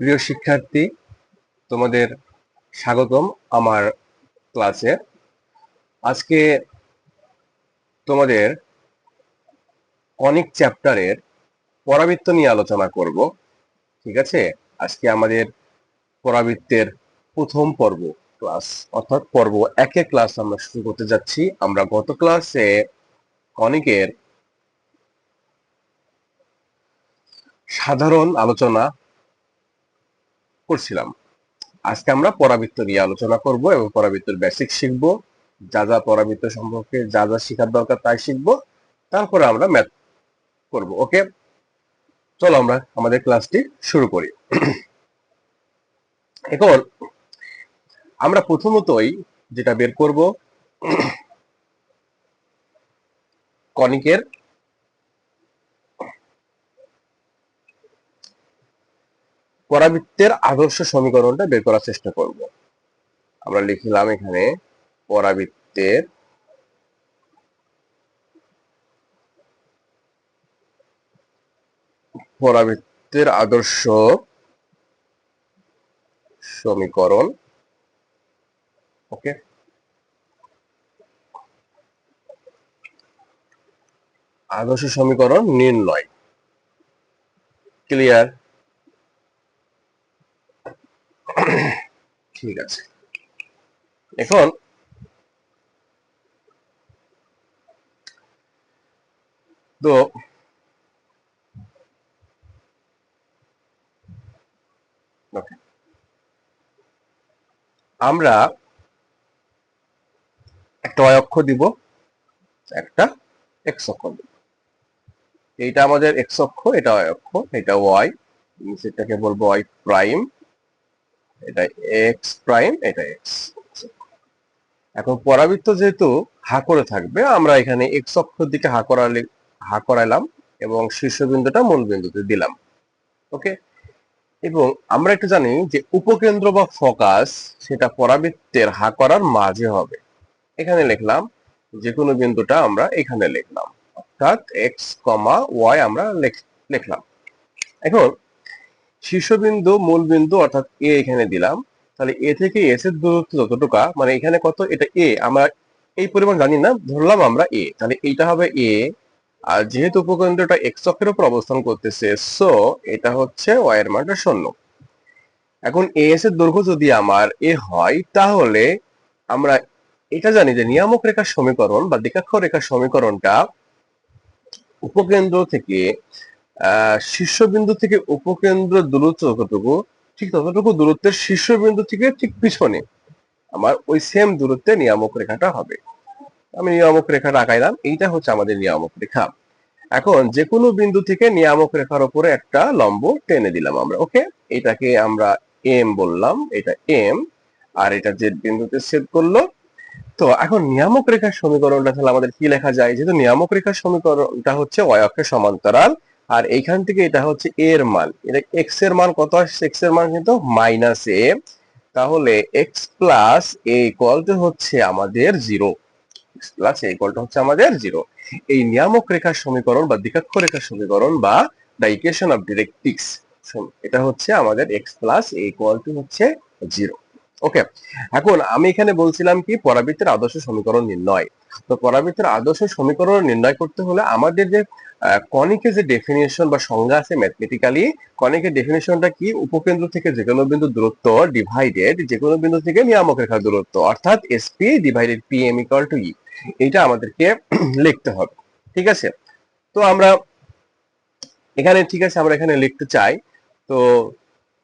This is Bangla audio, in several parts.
প্রিয় শিক্ষার্থী, তোমাদের স্বাগতম আমার ক্লাসে। আজকে তোমাদের অনেক চ্যাপ্টারের পরাবৃত্ত নিয়ে আলোচনা করব, ঠিক আছে? আজকে আমাদের পরাবৃত্তের প্রথম পর্ব ক্লাস, অর্থাৎ পর্ব একে ক্লাস আমরা শুরু করতে যাচ্ছি। আমরা গত ক্লাসে কনিকের সাধারণ আলোচনা করছিলাম। আজকে আমরা পরাবৃত্ত নিয়ে আলোচনা করব এবং পরাবৃত্তের বেসিক শিখব। যা যা পরাবৃত্ত সম্পর্কে যা যা শেখার দরকার তাই শিখব। তারপরে আমরা ম্যাথ করব ওকে চলো আমরা আমাদের ক্লাসটি শুরু করি। এখন আমরা প্রথমতই যেটা বের করব কনিকের পরাবৃত্তের আদর্শ সমীকরণটা বের করার চেষ্টা করব। আমরা লিখলাম এখানে পরাবৃত্তের পরাবৃত্তের আদর্শ সমীকরণ। ওকে। আদর্শ সমীকরণ নির্ণয়। ক্লিয়ার? ঠিক আছে। এখন তো আমরা একটা অক্ষ দিব, একটা এক্স অক্ষ দিব। এইটা আমাদের এক্স অক্ষ, এটা অক্ষ এটা ওয়াই সেটাকে বলব ওয়াই প্রাইম এটা এক্স প্রাইম এটা এক্স এখন পরাবৃত্ত যেহেতু হা করে থাকবে, আমরা এখানে এক্স অক্ষর দিকে হা করালে, হা করাইলাম এবং শীর্ষবিন্দুটা মূল বিন্দুতে দিলাম। ওকে এবং আমরা একটু জানি যে উপকেন্দ্র বা ফোকাস সেটা পরাবৃত্তের হা করার মাঝে হবে। এখানে লিখলাম যে কোনো বিন্দুটা আমরা এখানে লিখলাম। অর্থাৎ এক্স কমা ওয়াই আমরা লিখলাম। এখন শীর্ষবিন্দু মূল বিন্দু অর্থাৎ এ এখানে দিলাম। তাহলে এ থেকে এস এর দূরত্ব যতটুকা মানে এখানে কত? এটা এ আমরা এই পরিমাণ জানি না, ধরলাম আমরা এ তাহলে এইটা হবে এ আর যেহেতু উপকেন্দ্রটা এক্স অক্ষের উপর অবস্থান করতেছে সো এটা হচ্ছে ওয়াই এর মানটা শূন্য। এখন এ এস এর দৈর্ঘ্য যদি আমার এ হয়, তাহলে আমরা এটা জানি যে নিয়ামক রেখার সমীকরণ বা দ্বিকাক্ষ রেখার সমীকরণটা উপকেন্দ্র থেকে শীর্ষবিন্দু থেকে উপকেন্দ্র দূরত্ব যতটুকু, ঠিক ততটুকু দূরত্বের শীর্ষবিন্দু থেকে ঠিক পিছনে আমার ওই সেম দূরত্বে নিয়ামক রেখাটা হবে। আমি নিয়ামক রেখাটা আঁকাইলাম, এইটা হচ্ছে আমাদের নিয়ামক রেখা। এখন যে কোনো বিন্দু থেকে নিয়ামক রেখার উপরে একটা লম্ব টেনে দিলাম আমরা ওকে এটাকে আমরা এম বললাম, এটা এম আর এটা যে বিন্দুতে সেট করল। তো এখন নিয়ামক রেখার সমীকরণটা তাহলে আমাদের কি লেখা যায়? যেহেতু নিয়ামক রেখার সমীকরণটা হচ্ছে ওয়াই অক্ষের সমান্তরাল আর এইখান থেকে এটা হচ্ছে এ এর মান। এটা এক্সের মান কত আসছে? এক্সের মান কিন্তু মাইনাস এ তাহলে X plus A equal to হচ্ছে আমাদের zero X plus A equal to হচ্ছে আমাদের জিরো এই নিয়ামক রেখার সমীকরণ বা দ্বিকাক্ষ রেখার সমীকরণ বা দ্য ইকুয়েশন অফ ডিরেক্ট্রিক্স এটা হচ্ছে আমাদের X plus A equal to হচ্ছে জিরো ওকে এখন আমি এখানে বলছিলাম কি, পরাবৃত্তের আদর্শ সমীকরণ নির্ণয়। তো পরাবৃত্তের আদর্শ সমীকরণ নির্ণয় করতে হলে আমাদের যে কনিকের যে ডেফিনেশন বা সংজ্ঞা আছে ম্যাথমেটিক্যালি কনিকের ডেফিনেশনটা কি? উপকেন্দ্র থেকে যে কোনো বিন্দু দূরত্ব ডিভাইডেড যে কোনো বিন্দু থেকে নিয়ামক রেখার দূরত্ব, অর্থাৎ SP divided P M equal to E এইটা আমাদেরকে লিখতে হবে, ঠিক আছে? তো আমরা এখানে, ঠিক আছে, আমরা এখানে লিখতে চাই, তো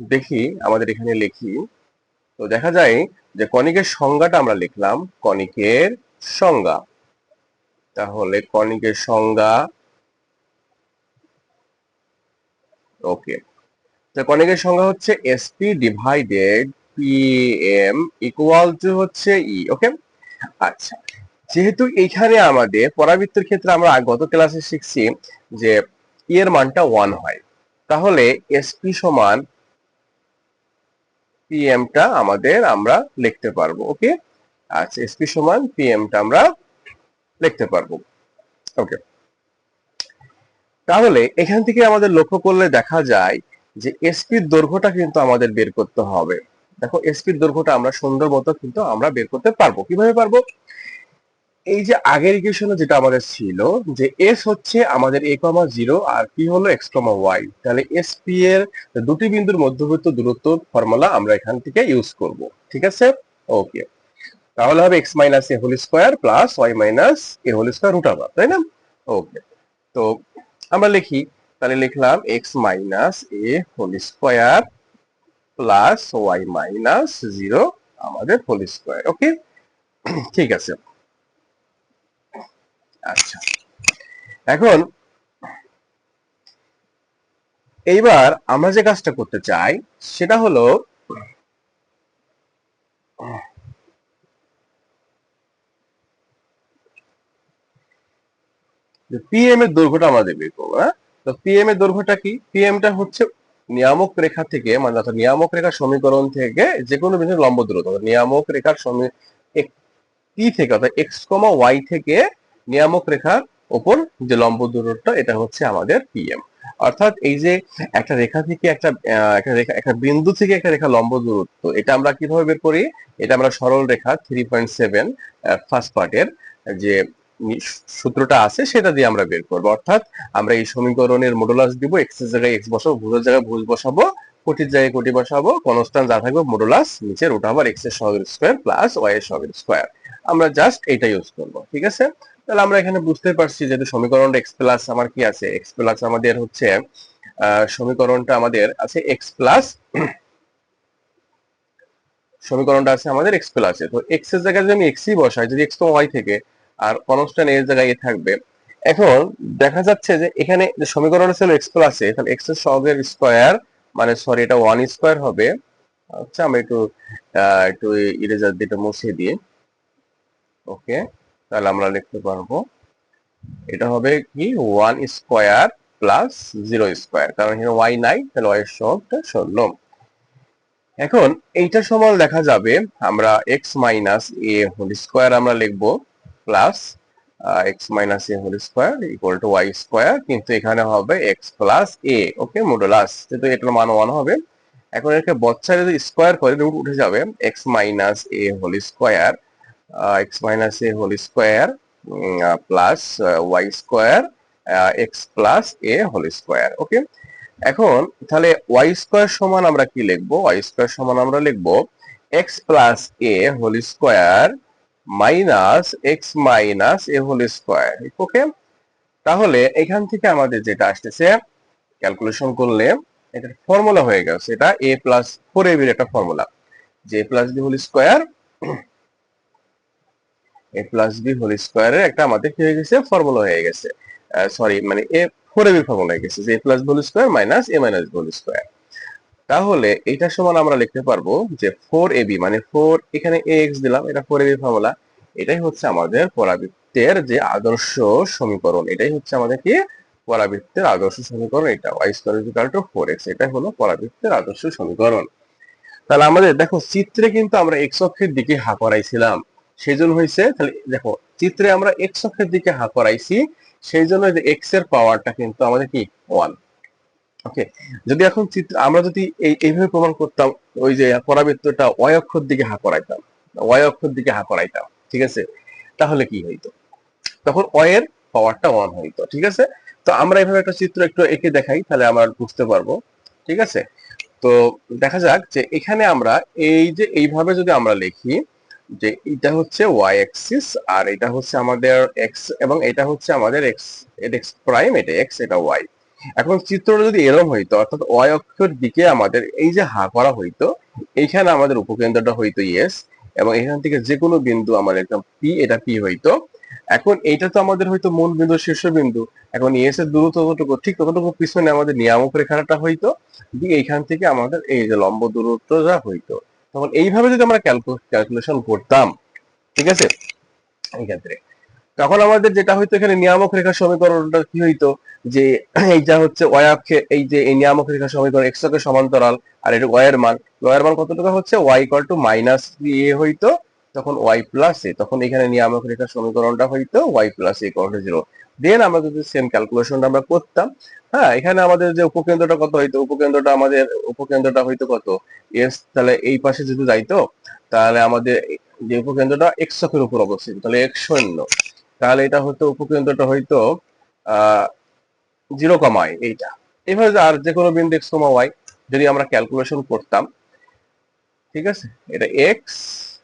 দেখি, আমাদের এখানে লিখি, তো দেখা যায় যে কনিকের সংজ্ঞাটা আমরা লিখলাম কনিকের সংজ্ঞা, তাহলে কনিকের সংজ্ঞা ওকে তো কনিকের সংজ্ঞা হচ্ছে SP divided P M equal to হচ্ছে ই ওকে আচ্ছা যেহেতু এইখানে আমাদের পরাবৃত্তের ক্ষেত্রে আমরা গত ক্লাসে শিখছি যে ই এর মানটা ওয়ান হয়, তাহলে এসপি সমান পিএমটা আমাদের আমরা লিখতে পারব ওকে আচ্ছা এসপি সমান পিএমটা আমরা লিখতে পারব ওকে তাহলে এখান থেকে আমাদের লক্ষ্য করলে দেখা যায় যে এসপির দৈর্ঘ্যটা কিন্তু আমাদের বের করতে হবে। দেখো এসপির দৈর্ঘ্যটা আমরা সুন্দর মতো কিন্তু আমরা বের করতে পারব। কীভাবে পারব? এই যে আগের ইকুয়েশনে যেটা আমাদের ছিল যে এস হচ্ছে আমাদের এ কমা জিরো আর পি হলো এক্স কমা ওয়াই তাহলে এস পি এর দুটি বিন্দুর মধ্যবর্তী দূরত্ব ফর্মুলা আমরা এখান থেকে ইউজ করব। ঠিক আছে? ওকে তাহলে হবে X minus A whole square plus Y minus A whole square root আবার তাই না? ওকে তো আমরা লিখি, তাহলে লিখলাম X minus A whole square plus Y minus zero আমাদের হোল স্কোয়ার ওকে ঠিক আছে। আচ্ছা। এখন এইবার আমরা যে কাজটা করতে চাই, সেটা হলো পিএম এর দৈর্ঘ্যটা আমাদের বের করব হ্যাঁ? তো পিএম এর দৈর্ঘ্যটা কি? পিএমটা হচ্ছে নিয়ামক রেখা থেকে মানে অর্থাৎ নিয়ামক রেখার সমীকরণ থেকে যে কোনো বিন্দু লম্ব দূরত্ব নিয়ামক রেখার সমী পি থেকে, অর্থাৎ এক্স কমা ওয়াই থেকে নিয়ামক রেখার ওপর যে লম্ব দূরত্ব এটা হচ্ছে আমাদের পিএম অর্থাৎ এই যে একটা রেখা থেকে একটা একটা রেখা, একটা বিন্দু থেকে একটা রেখা লম্ব দূরত্ব, এটা আমরা কীভাবে বের করি? এটা আমরা সরল রেখা থ্রি পয়েন্ট সেভেন ফার্স্ট পার্টের যে সূত্রটা আছে, সেটা দিয়ে আমরা বের করব। অর্থাৎ আমরা এই সমীকরণের মডুলাস দিব এক্সের জায়গায় এক্স বসাবো ভুজের জায়গায় ভুজ বসাবো কোটির জায়গায় কোটি বসাবো কনস্ট্যান্ট যা থাকবে মডুলাস নিচে রুট আবার এক্সের সহগের স্কোয়ার প্লাস ওয়াই এর সহগের স্কোয়ার আমরা জাস্ট এটা ইউজ করব, ঠিক আছে? তাহলে আমরা এখানে বুঝতে পারছি যেহেতু সমীকরণটা এক্স প্লাস আমার কি আছে? এক্স প্লাস আমাদের হচ্ছে সমীকরণটা আমাদের আছে এক্স প্লাস সমীকরণটা আছে আমাদের এক্স প্লাসে তো এক্সের জায়গায় যদি আমি এক্সই বসাই, যদি এক্স তো ওয়াই থেকে আর কনস্ট্যান্ট এর জায়গায় এ থাকবে। এখন দেখা যাচ্ছে যে এখানে যে সমীকরণ ছিল এক্স প্লাসে তাহলে এক্সের সহগের স্কোয়ার মানে সরি এটা ওয়ান স্কোয়ার হবে। আচ্ছা আমরা একটু একটু ইরেজার দিয়ে মুছে দিয়ে ওকে, তাহলে আমরা লিখতে পারব। এটা হবে কি? One square plus zero square কারণ এখানে ওয়াই নাই, তাহলে ওয়াই সহগটা শূন্য। এখন এইটার সমান দেখা যাবে, আমরা X minus A whole square আমরা লিখব। Plus X minus A whole square equal to Y square কিন্তু এখানে হবে X plus A okay modulus যেহেতু এটার মান ওয়ান হবে, এখন এটাকে বচ্চা যদি স্কোয়ার করে রুট উঠে যাবে X minus A whole square X minus A whole square plus Y square X plus A whole square okay এখন, তাহলে ওয়াই স্কোয়ার সমান আমরা কি লিখব? ওয়াই স্কোয়ার সমান আমরা লিখব X plus A whole square minus X minus A whole square, okay? তাহলে এখান থেকে আমাদের যেটা আসতেছে, ক্যালকুলেশন করলে এটার ফর্মুলা হয়ে গেছে এটা এ প্লাস ফোর এ বির একটা ফর্মুলা। যে plus B whole square, A plus B whole স্কোয়ারের একটা আমাদের কি হয়ে গেছে? ফর্মুলা হয়ে গেছে। সরি মানে A four A B formula হয়ে গেছে। যে A plus B whole square minus A minus B whole square. তাহলে এটা সমান আমরা লিখতে পারব যে ফোর এ বি মানে ফোর এখানে এক্স দিলাম, এটা ফোর এ বি ফর্মুলা এটাই হচ্ছে আমাদের পরাবৃত্তের যে আদর্শ সমীকরণ, এটাই হচ্ছে আমাদের কি? পরাবৃত্তের আদর্শ সমীকরণ, এটা Y square to four X এটাই হলো পরাবৃত্তের আদর্শ সমীকরণ। তাহলে আমাদের দেখো, চিত্রে কিন্তু আমরা এক্স অক্ষের দিকে হা করাইছিলাম সেই জন্য হয়েছে তাহলে দেখো, চিত্রে আমরা এক্স অক্ষের দিকে হা করাইছি সেই জন্য এক্সের পাওয়ারটা কিন্তু আমাদের কি? ওয়ান ওকে যদি এখন চিত্র আমরা যদি এই এইভাবে প্রমাণ করতাম, ওই যে পরাবৃত্তটা ওয়াই অক্ষর দিকে হা করাইতাম, ওয়াই অক্ষর দিকে হা করাইতাম, ঠিক আছে? তাহলে কি হইতো? তখন এর পাওয়ারটা ওয়ান হইতো, ঠিক আছে? তো আমরা এইভাবে একটা চিত্র একটু এঁকে দেখাই, তাহলে আমরা বুঝতে পারব, ঠিক আছে? তো দেখা যাক যে এখানে আমরা এই যে এইভাবে যদি আমরা লিখি, যে এটা হচ্ছে ওয়াই অ্যাক্সিস আর এটা হচ্ছে আমাদের এক্স এবং এটা হচ্ছে আমাদের এক্স এটা এক্স প্রাইম, এটা এক্স, এটা ওয়াই। এখন চিত্রটা যদি এরকম হইতো, অর্থাৎ ওয়াই অক্ষের দিকে আমাদের এই যে হা করা হইতো, এইখানে আমাদের উপকেন্দ্রটা হইতো ইয়েস এবং এখান থেকে যে কোনো বিন্দু আমাদের একদম পি এটা পি হইতো। এখন এইটা তো আমাদের হয়তো মূল বিন্দু, শীর্ষ বিন্দু। এখন ইয়েস এর দূরত্ব ততটুকু ঠিক ততটুকু পিছনে আমাদের নিয়ামক রেখাটা হইতো। দিয়ে এইখান থেকে আমাদের এই যে লম্ব দূরত্বটা হইতো। তখন এইভাবে যদি আমরা ক্যালকুলেশন করতাম, ঠিক আছে? এই ক্ষেত্রে। তখন আমাদের যেটা হইতো এখানে নিয়ামক রেখা সমীকরণটা কি হইতো? যে এইটা হচ্ছে ওয়াই অক্ষে এই যে এই নিয়ামক রেখা সমীকরণ এক্স অক্ষের সমান্তরাল আর এটা ওয়াই এর মান। ওয়াই এর মান কতটুকু হচ্ছে? Y equal to minus A হইতো, তখন ওয়াই প্লাস এ তখন এখানে নিয়ামক রেখা সমীকরণটা হইতো Y plus A equal to zero then আমরা যদি সেম ক্যালকুলেশনটা আমরা করতাম হ্যাঁ এখানে আমাদের যে উপকেন্দ্রটা কত হইতো? উপকেন্দ্রটা আমাদের, উপকেন্দ্রটা হইতো কত? এস তাহলে এই পাশে যদি যাইতো, তাহলে আমাদের যে উপকেন্দ্রটা এক্স অক্ষের উপর অবস্থিত, তাহলে এক্স শূন্য। তাহলে এটা হতো উপকেন্দ্রটা হইতো জিরো কমাই এইটা। এভাবে আর যে কোনো বিন্দু এক্স কমা ওয়াই যদি আমরা ক্যালকুলেশন করতাম, ঠিক আছে? এটা এক্স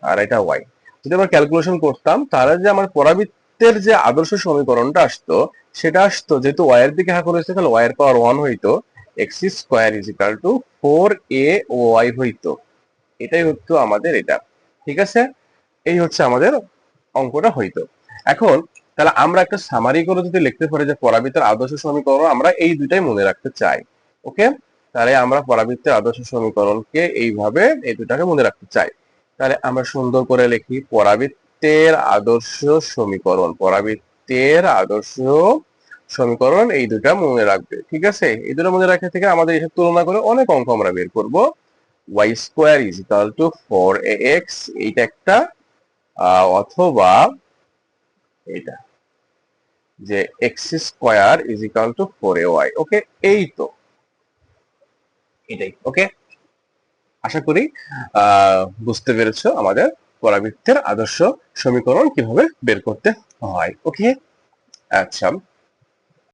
আর এটা ওয়াই যদি আমরা ক্যালকুলেশন করতাম, তাহলে যে আমার পরাবৃত্তের যে আদর্শ সমীকরণটা আসতো, সেটা আসতো যেহেতু ওয়াই এর দিকে হাঁক রয়েছে তাহলে ওয়াই এর পাওয়ার ওয়ান হইতো। X square is equal to four A Y হইতো। এটাই হতো আমাদের এটা। ঠিক আছে? এই হচ্ছে আমাদের অঙ্কটা হইতো। এখন, তাহলে আমরা একটা সামারি করে যদি লিখতে পারি যে পরাবৃত্তের আদর্শ সমীকরণ আমরা এই দুটাই মনে রাখতে চাই, ওকে? তাহলে আমরা পরাবৃত্তের আদর্শ সমীকরণকে এইভাবে এই দুটাকে মনে রাখতে চাই। তাহলে আমরা সুন্দর করে লিখি পরাবৃত্তের আদর্শ সমীকরণ, পরাবৃত্তের আদর্শ সমীকরণ এই দুটা মনে রাখবে, ঠিক আছে? এই দুটো মনে রাখা থেকে আমাদের এসব তুলনা করে অনেক অঙ্ক আমরা বের করব। Y square is equal to four X এইটা একটা অথবা এটা, যে X square is equal to four okay এই তো, এটাই ওকে আশা করি বুঝতে পেরেছ আমাদের পরাবৃত্তের আদর্শ সমীকরণ কীভাবে বের করতে হয় ওকে আচ্ছা